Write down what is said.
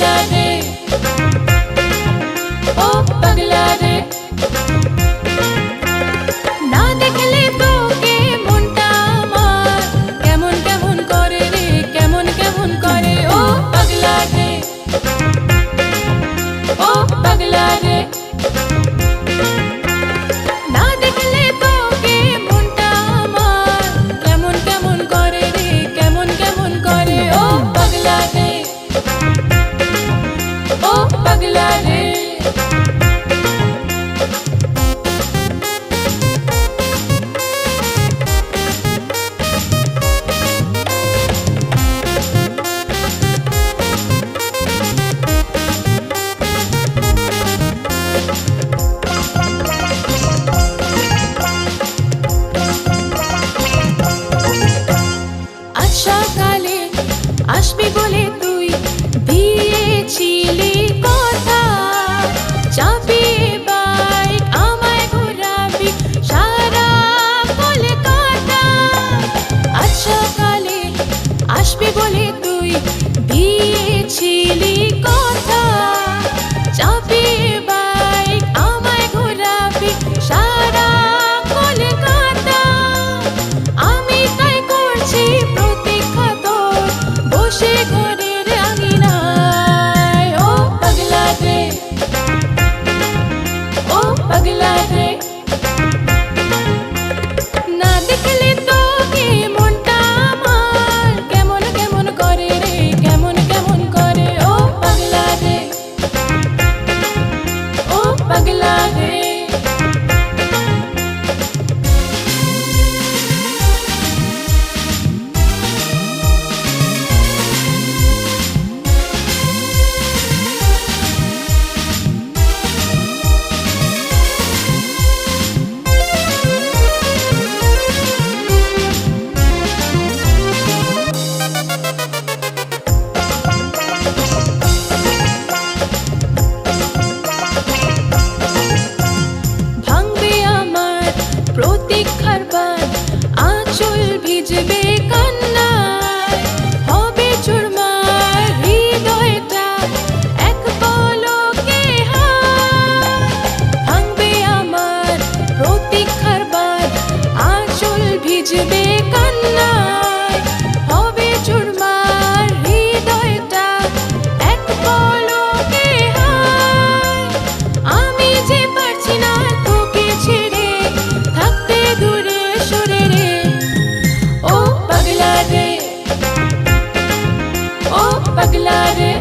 love বলে তুই দিয়েছিলি কো প্রতীক্ষার বাদ আঁচল ভিজবে কান্নায়, হবে চুরমার হৃদয়টা এক পলকে ভাঙবে আমার প্রতীক্ষার বাদ আঁচল ভিজবে পাগলা রে